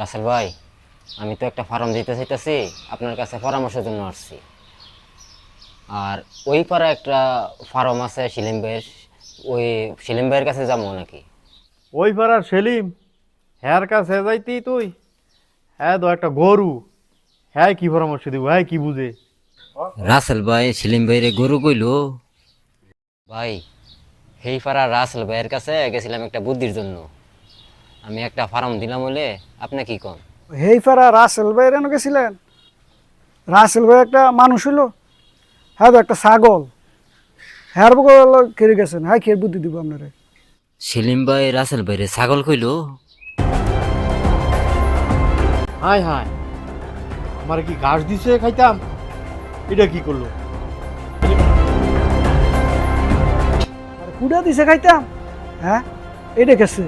রাসেল ভাই আমি তো একটা ফার্ম দিতে চাইতেছি আপনার কাছে পরামর্শের জন্য আসছি। আর ওই পাড়া একটা ফার্ম আছে শিলিম ভাইয়ের ওই শিলিম ভাইয়ের কাছে যাব নাকি? ওই পাড়ার সেলিম হ্যার কাছে যাইতি তুই? হ্যাঁ তো একটা গরু। হ্যাঁ কি পরামর্শ দিব হ্যাঁ কি বুঝে? রাসেল ভাই শিলিম ভাইরে গরু কইলো। ভাই সেই পাড়া রাসেল ভাইয়ের কাছে গেছিলাম একটা বুদ্ধির জন্য। আমি একটা ফার্ম দিলাম বলে আপনি কি কন? হেই ফারা রাসেল ভাই এনে গেছিলেন? রাসেল ভাই একটা মানুষ হইল হ্যাঁ তো একটা ছাগল। হ্যাঁ কেড়ে গেছেন হ্যাঁ খেয়ে বুদ্ধি দিব আপনারে? শিলিম ভাই রাসেল ভাই ভাইরে ছাগল কইলো? হাই হাই আমার কি ঘাস দিছে খাইতাম? এটা কি করল? আর কুড়া দিছে খাইতাম হ্যাঁ এটা গেছে।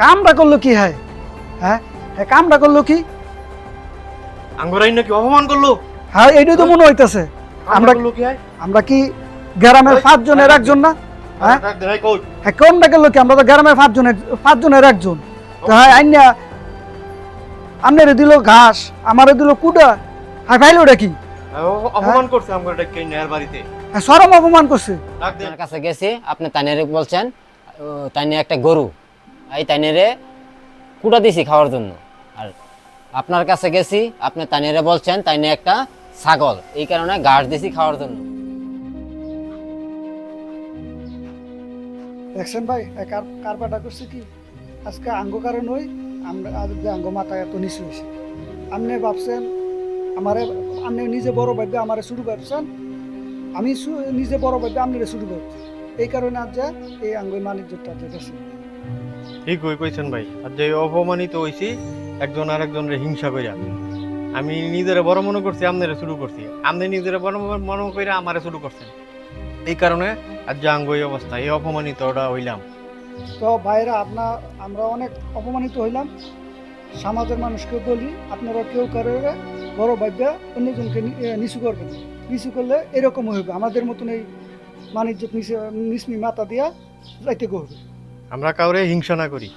কামটা করল কি হয়? হ্যাঁ? কামটা করল কি? আঙ্গরাই নাকি অপমান করল? হ্যাঁ এইটাই তো মনে হইতেছে। আমরা আমরা করল কি আমরা কি গ্রামের পাঁচজনের একজন না? হ্যাঁ? হ্যাঁ কোনটা করল কি? আমরা তো গ্রামের পাঁচজনের পাঁচজনের একজন। তো হ্যাঁ আইনা আপনারে দিল ঘাস আমারে দিল কুড়া। হ্যাঁ ভাইলো ওটা কি? হ্যাঁ, অপমান করছে আমার ডাক নেয়ার বাড়িতে। হ্যাঁ সরম অপমান করছে। আপনার কাছে গেছি আপনি তাইনেরে বলছেন ও, তাইনে একটা গরু। এই তাইনেরে কুটা দিছি খাওয়ার জন্য। আর আপনার কাছে গেছি, আপনি তাইনেরে বলছেন, তাইনে একটা ছাগল, এই কারণে ঘাস দিছি খাওয়ার জন্য। দেখছেন ভাই, এ কার কারবারটা করছে কি? আজকে আঙ্গ কারণ হই, আমরা আজ যে আঙ্গ মাথা এত নিচু হয়েছে আপনি ভাবছেন, আমারে আপনি নিজে বড় ভাববে আমারে শুরু ভাবছেন আমি নিজে বড় ভাববে আপনি শুরু ভাবছি এই কারণে আজ যা এই আঙ্গ মানিজ্যটা যে গেছে ঠিক কই কইছেন ভাই। আর যে অপমানিত হইছি, একজন আর একজনের হিংসা কইরা। আমি নিজেরে বড় মনে করছি, আমনেরে শুরু করছি। আপনি নিজেরে বড় মনে- কইরা আমারে শুরু করছেন। এই কারণে আজ যে আঙ্গ এই অবস্থা, এই অপমানিতটা হইলাম। তো ভাইরা আপনার আমরা অনেক অপমানিত হইলাম। সমাজের মানুষকে বলি, আপনারা কেউ কারও বড় ভাববে অন্যজনকে নিচু করবেন। নিচু করলে এরকম হইবে। আমাদের মতন এই মানিজ্য নিচে নিসমি মাথা দিয়া যাইতে করবে। আমরা কাউরে হিংসা না করি।